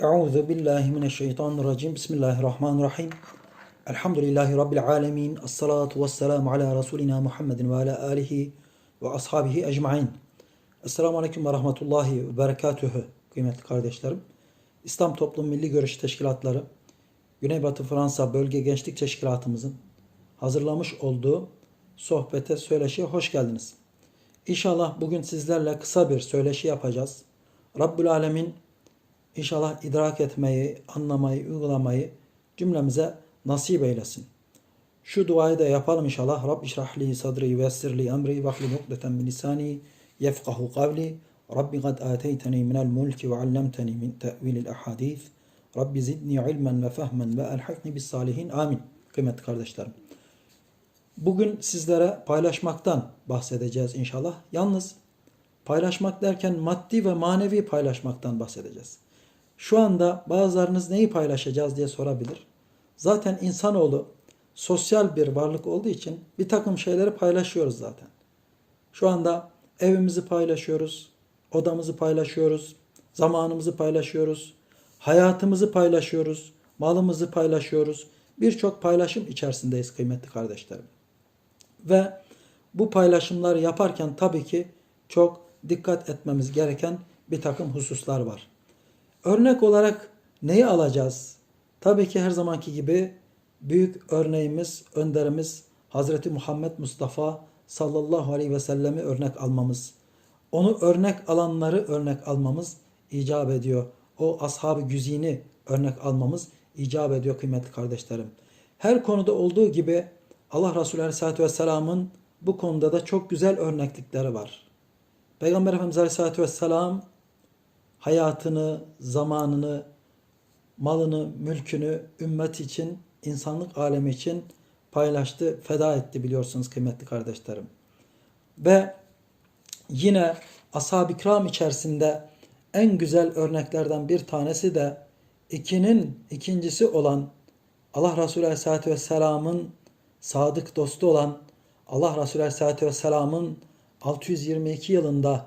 Euzu billahi mineşşeytanirracim. Bismillahirrahmanirrahim. Elhamdülillahi rabbil alamin. Essalatu vesselamu ala rasulina Muhammedin ve ala alihi ve ashabihi ecmaîn. Esselamu aleyküm ve rahmetullahi ve berekatühü. Kıymetli kardeşlerim. İslam Toplum Milli Görüş Teşkilatları Güneybatı Fransa Bölge Gençlik Teşkilatımızın hazırlamış olduğu sohbete, söyleşiye hoş geldiniz. İnşallah bugün sizlerle kısa bir söyleşi yapacağız. Rabbül Alemin İnşallah idrak etmeyi, anlamayı, uygulamayı cümlemize nasip eylesin. Şu duayı da yapalım inşallah. Rabbi şrahli sadri ve essirli emri ve hlul ukdeten min lisani yefkahu kavli. Rabbi kad ateyteni minel mulki ve allemteni min te'vilil ahadith. Rabbi zidni ilmen ve fehmen ve elhakni bis salihin. Amin. Kıymetli kardeşlerim. Bugün sizlere paylaşmaktan bahsedeceğiz inşallah. Yalnız paylaşmak derken maddi ve manevi paylaşmaktan bahsedeceğiz. Şu anda bazılarınız neyi paylaşacağız diye sorabilir. Zaten insanoğlu sosyal bir varlık olduğu için bir takım şeyleri paylaşıyoruz zaten. Şu anda evimizi paylaşıyoruz, odamızı paylaşıyoruz, zamanımızı paylaşıyoruz, hayatımızı paylaşıyoruz, malımızı paylaşıyoruz. Birçok paylaşım içerisindeyiz kıymetli kardeşlerim. Ve bu paylaşımları yaparken tabii ki çok dikkat etmemiz gereken bir takım hususlar var. Örnek olarak neyi alacağız? Tabii ki her zamanki gibi büyük örneğimiz, önderimiz Hazreti Muhammed Mustafa sallallahu aleyhi ve sellemi örnek almamız. Onu örnek alanları örnek almamız icap ediyor. O ashab-ı güzini örnek almamız icap ediyor kıymetli kardeşlerim. Her konuda olduğu gibi Allah Resulü Aleyhisselatü Vesselam'ın bu konuda da çok güzel örneklikleri var. Peygamber Efendimiz Aleyhisselatü Vesselam hayatını, zamanını, malını, mülkünü ümmet için, insanlık alemi için paylaştı, feda etti biliyorsunuz kıymetli kardeşlerim. Ve yine ashab-ı kiram içerisinde en güzel örneklerden bir tanesi de ikinin ikincisi olan Allah Resulü Aleyhisselatü Vesselam'ın sadık dostu olan Allah Resulü Aleyhisselatü Vesselam'ın 622 yılında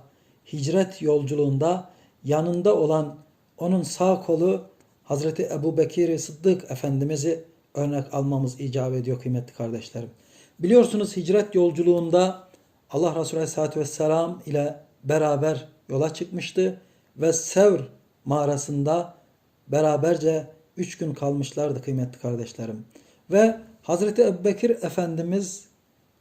hicret yolculuğunda yanında olan onun sağ kolu Hazreti Ebu Bekir Sıddık Efendimiz'i örnek almamız icap ediyor kıymetli kardeşlerim. Biliyorsunuz hicret yolculuğunda Allah Resulü Aleyhisselatü Vesselam ile beraber yola çıkmıştı ve Sevr mağarasında beraberce üç gün kalmışlardı kıymetli kardeşlerim. Ve Hazreti Ebu Bekir Efendimiz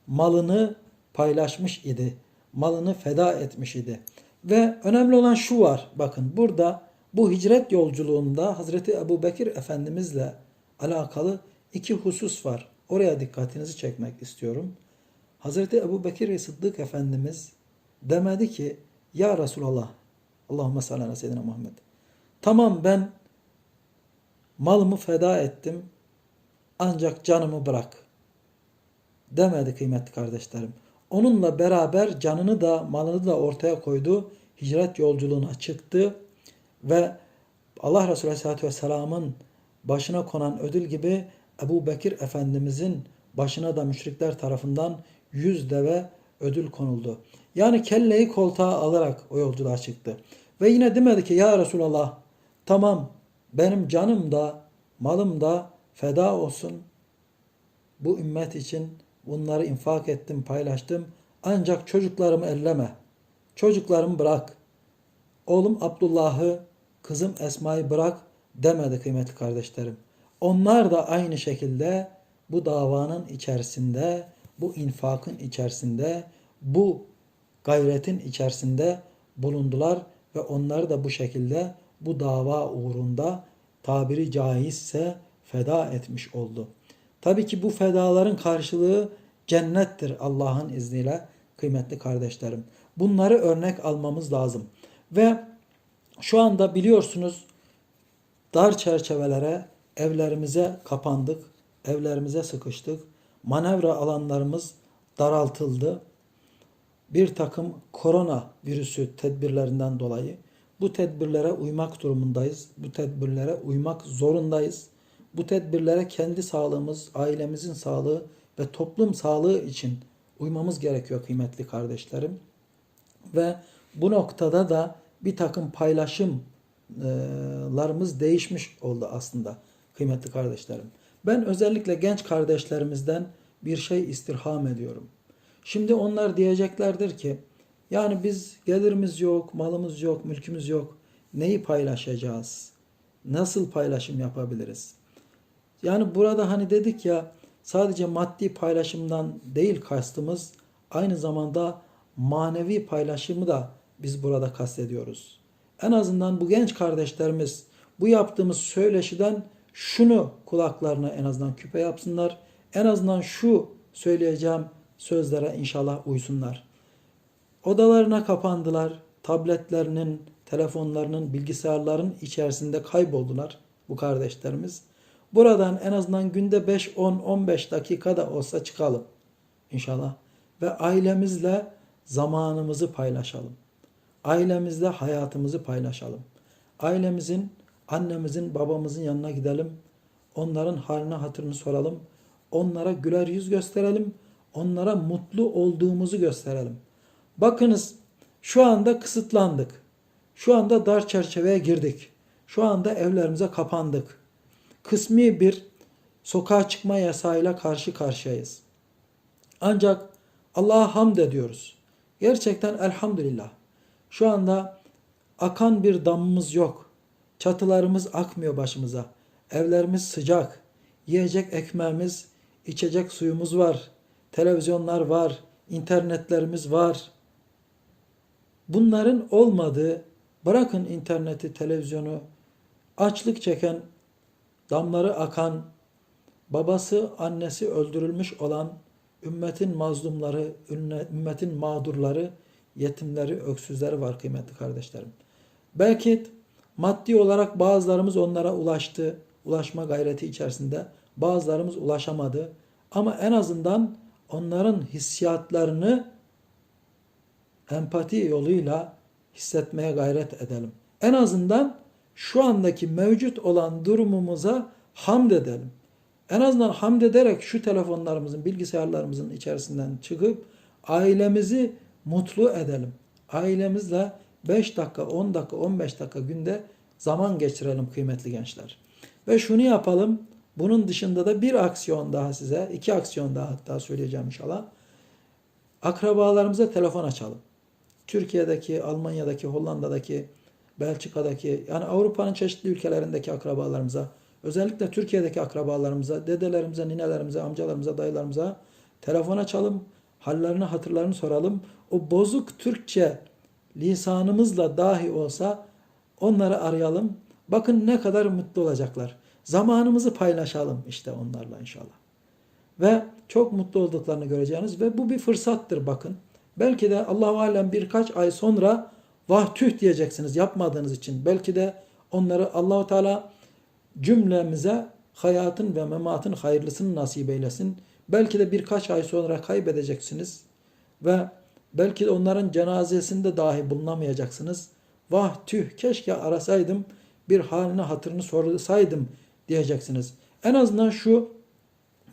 malını paylaşmış idi. Malını feda etmiş idi. Ve önemli olan şu var. Bakın burada bu hicret yolculuğunda Hazreti Ebu Bekir Efendimizle alakalı iki husus var. Oraya dikkatinizi çekmek istiyorum. Hazreti Ebu Bekir Sıddık Efendimiz demedi ki Ya Resulallah Allahümme salli ala seyyidina Muhammed. Tamam ben malımı feda ettim ancak canımı bırak. Demedi kıymetli kardeşlerim. Onunla beraber canını da malını da ortaya koydu. Hicret yolculuğuna çıktı ve Allah Resulü Aleyhisselatü Vesselam'ın başına konan ödül gibi Ebu Bekir Efendimizin başına da müşrikler tarafından yüz deve ödül konuldu. Yani kelleyi koltuğa alarak o yolculuğa çıktı. Ve yine demedi ki ya Resulallah tamam benim canım da malım da feda olsun. Bu ümmet için Bunları infak ettim, paylaştım. Ancak çocuklarımı elleme. Çocuklarımı bırak. Oğlum Abdullah'ı, kızım Esma'yı bırak demedi kıymetli kardeşlerim. Onlar da aynı şekilde bu davanın içerisinde, bu infakın içerisinde, bu gayretin içerisinde bulundular ve onlar da bu şekilde bu dava uğrunda tabiri caizse feda etmiş oldu. Tabii ki bu fedaların karşılığı cennettir Allah'ın izniyle kıymetli kardeşlerim. Bunları örnek almamız lazım. Ve şu anda biliyorsunuz dar çerçevelere evlerimize kapandık, evlerimize sıkıştık. Manevra alanlarımız daraltıldı. Bir takım korona virüsü tedbirlerinden dolayı bu tedbirlere uymak durumundayız. Bu tedbirlere uymak zorundayız. Bu tedbirlere kendi sağlığımız, ailemizin sağlığı ve toplum sağlığı için uymamız gerekiyor kıymetli kardeşlerim. Ve bu noktada da bir takım paylaşım hayatlarımız değişmiş oldu aslında kıymetli kardeşlerim. Ben özellikle genç kardeşlerimizden bir şey istirham ediyorum. Şimdi onlar diyeceklerdir ki yani biz gelirimiz yok, malımız yok, mülkümüz yok. Neyi paylaşacağız? Nasıl paylaşım yapabiliriz? Yani burada hani dedik ya sadece maddi paylaşımdan değil kastımız aynı zamanda manevi paylaşımı da biz burada kastediyoruz. En azından bu genç kardeşlerimiz bu yaptığımız söyleşiden şunu kulaklarına en azından küpe yapsınlar. En azından şu söyleyeceğim sözlere inşallah uysunlar. Odalarına kapandılar. Tabletlerinin, telefonlarının, bilgisayarların içerisinde kayboldular bu kardeşlerimiz. Buradan en azından günde 5, 10, 15 dakikada olsa çıkalım inşallah. Ve ailemizle zamanımızı paylaşalım. Ailemizle hayatımızı paylaşalım. Ailemizin, annemizin, babamızın yanına gidelim. Onların haline hatırını soralım. Onlara güler yüz gösterelim. Onlara mutlu olduğumuzu gösterelim. Bakınız şu anda kısıtlandık. Şu anda dar çerçeveye girdik. Şu anda evlerimize kapandık. Kısmi bir sokağa çıkma yasağıyla karşı karşıyayız. Ancak Allah'a hamd ediyoruz. Gerçekten elhamdülillah. Şu anda akan bir damımız yok. Çatılarımız akmıyor başımıza. Evlerimiz sıcak. Yiyecek ekmeğimiz, içecek suyumuz var. Televizyonlar var. internetlerimiz var. Bunların olmadığı, bırakın interneti, televizyonu, açlık çeken, damları akan, babası, annesi öldürülmüş olan ümmetin mazlumları, ümmetin mağdurları, yetimleri, öksüzleri var kıymetli kardeşlerim. Belki maddi olarak bazılarımız onlara ulaştı, ulaşma gayreti içerisinde, bazılarımız ulaşamadı. Ama en azından onların hissiyatlarını empati yoluyla hissetmeye gayret edelim. En azından şu andaki mevcut olan durumumuza hamd edelim. En azından hamd ederek şu telefonlarımızın, bilgisayarlarımızın içerisinden çıkıp ailemizi mutlu edelim. Ailemizle 5 dakika, 10 dakika, 15 dakika günde zaman geçirelim kıymetli gençler. Ve şunu yapalım. Bunun dışında da bir aksiyon daha size, iki aksiyon daha hatta söyleyeceğim inşallah. Akrabalarımıza telefon açalım. Türkiye'deki, Almanya'daki, Hollanda'daki, Belçika'daki, yani Avrupa'nın çeşitli ülkelerindeki akrabalarımıza, özellikle Türkiye'deki akrabalarımıza, dedelerimize, ninelerimize, amcalarımıza, dayılarımıza telefon açalım. Hallerini, hatırlarını soralım. O bozuk Türkçe lisanımızla dahi olsa onları arayalım. Bakın ne kadar mutlu olacaklar. Zamanımızı paylaşalım işte onlarla inşallah. Ve çok mutlu olduklarını göreceğiniz ve bu bir fırsattır bakın. Belki de Allahu alem birkaç ay sonra vah tüh diyeceksiniz yapmadığınız için. Belki de onları Allahu Teala cümlemize hayatın ve mematın hayırlısını nasip eylesin. Belki de birkaç ay sonra kaybedeceksiniz ve belki de onların cenazesinde dahi bulunamayacaksınız. Vah tüh keşke arasaydım bir haline hatırını sorsaydım diyeceksiniz. En azından şu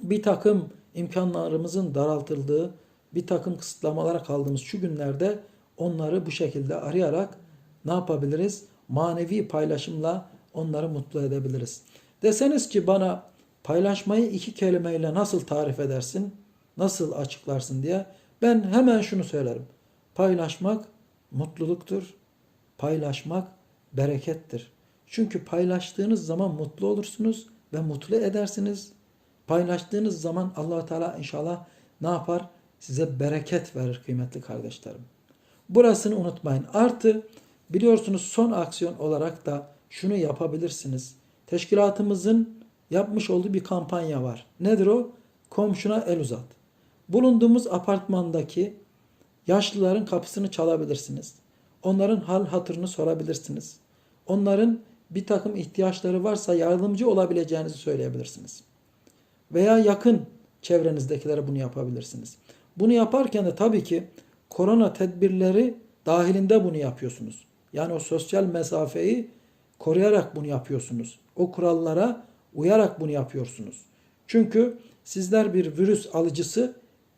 bir takım imkanlarımızın daraltıldığı, bir takım kısıtlamalara kaldığımız şu günlerde onları bu şekilde arayarak ne yapabiliriz? Manevi paylaşımla onları mutlu edebiliriz. Deseniz ki bana paylaşmayı iki kelimeyle nasıl tarif edersin? Nasıl açıklarsın diye ben hemen şunu söylerim. Paylaşmak mutluluktur. Paylaşmak berekettir. Çünkü paylaştığınız zaman mutlu olursunuz ve mutlu edersiniz. Paylaştığınız zaman allah Teala inşallah ne yapar? Size bereket verir kıymetli kardeşlerim. Burasını unutmayın. Artı biliyorsunuz son aksiyon olarak da şunu yapabilirsiniz. Teşkilatımızın yapmış olduğu bir kampanya var. Nedir o? Komşuna el uzat. Bulunduğumuz apartmandaki yaşlıların kapısını çalabilirsiniz. Onların hal hatırını sorabilirsiniz. Onların bir takım ihtiyaçları varsa yardımcı olabileceğinizi söyleyebilirsiniz. Veya yakın çevrenizdekilere bunu yapabilirsiniz. Bunu yaparken de tabii ki korona tedbirleri dahilinde bunu yapıyorsunuz. Yani o sosyal mesafeyi koruyarak bunu yapıyorsunuz. O kurallara uyarak bunu yapıyorsunuz. Çünkü sizler bir virüs alıcısı,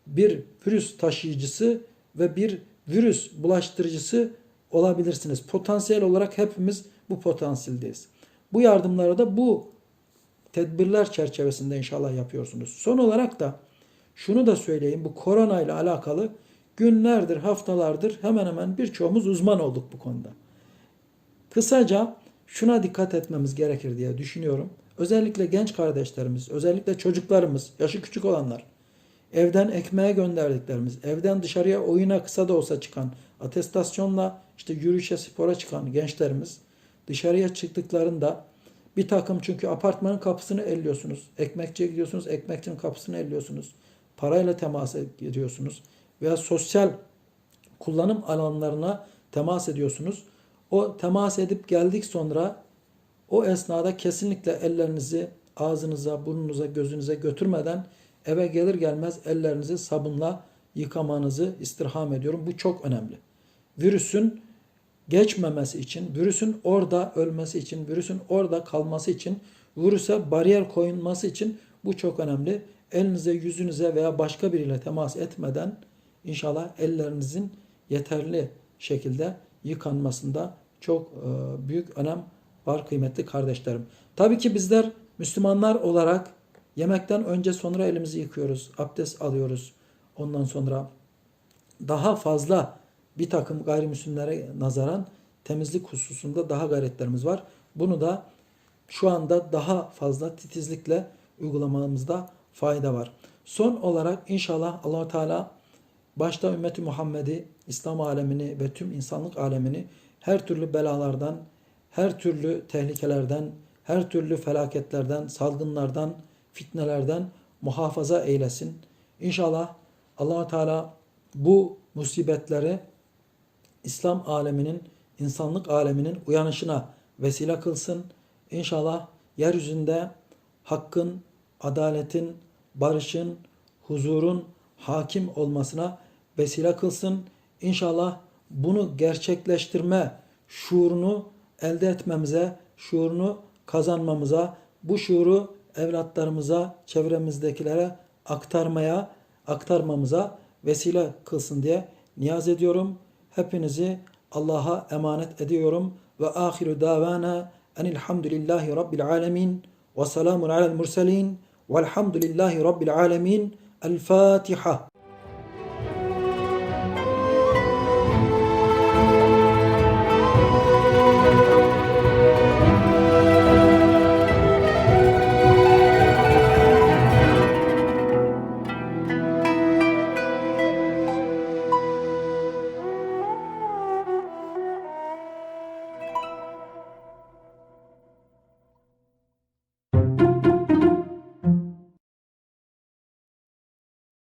bir virüs taşıyıcısı ve bir virüs bulaştırıcısı olabilirsiniz. Potansiyel olarak hepimiz bu potansiyeldeyiz. Bu yardımları da bu tedbirler çerçevesinde inşallah yapıyorsunuz. Son olarak da şunu da söyleyeyim. Bu korona ile alakalı günlerdir, haftalardır hemen hemen birçoğumuz uzman olduk bu konuda. Kısaca şuna dikkat etmemiz gerekir diye düşünüyorum. Özellikle genç kardeşlerimiz, özellikle çocuklarımız, yaşı küçük olanlar, evden ekmeğe gönderdiklerimiz, evden dışarıya oyuna kısa da olsa çıkan, atestasyonla işte yürüyüşe, spora çıkan gençlerimiz dışarıya çıktıklarında bir takım çünkü apartmanın kapısını elliyorsunuz. Ekmekçiye gidiyorsunuz, ekmekçinin kapısını elliyorsunuz. Parayla temas ediyorsunuz. Veya sosyal kullanım alanlarına temas ediyorsunuz. O temas edip geldik sonra o esnada kesinlikle ellerinizi ağzınıza, burnunuza, gözünüze götürmeden eve gelir gelmez ellerinizi sabunla yıkamanızı istirham ediyorum. Bu çok önemli. Virüsün geçmemesi için, virüsün orada ölmesi için, virüsün orada kalması için, virüse bariyer koyulması için bu çok önemli. Elinize, yüzünüze veya başka biriyle temas etmeden inşallah ellerinizin yeterli şekilde yıkanmasında çok e, büyük önem var kıymetli kardeşlerim. Tabii ki bizler Müslümanlar olarak yemekten önce sonra elimizi yıkıyoruz, abdest alıyoruz. Ondan sonra daha fazla bir takım gayrimüslimlere nazaran temizlik hususunda daha gayretlerimiz var. Bunu da şu anda daha fazla titizlikle uygulamamızda fayda var. Son olarak inşallah allah Teala başta ümmeti Muhammed'i, İslam alemini ve tüm insanlık alemini her türlü belalardan, her türlü tehlikelerden, her türlü felaketlerden, salgınlardan, fitnelerden muhafaza eylesin. İnşallah allah Teala bu musibetleri İslam aleminin, insanlık aleminin uyanışına vesile kılsın. İnşallah yeryüzünde hakkın, adaletin, barışın, huzurun hakim olmasına vesile kılsın. İnşallah bunu gerçekleştirme şuurunu elde etmemize, şuurunu kazanmamıza, bu şuuru evlatlarımıza, çevremizdekilere aktarmaya, aktarmamıza vesile kılsın diye niyaz ediyorum. Hepinizi Allah'a emanet ediyorum. Ve ahiru davana enilhamdülillahi rabbil alemin ve selamun alel murselin velhamdülillahi rabbil alemin. El Fatiha.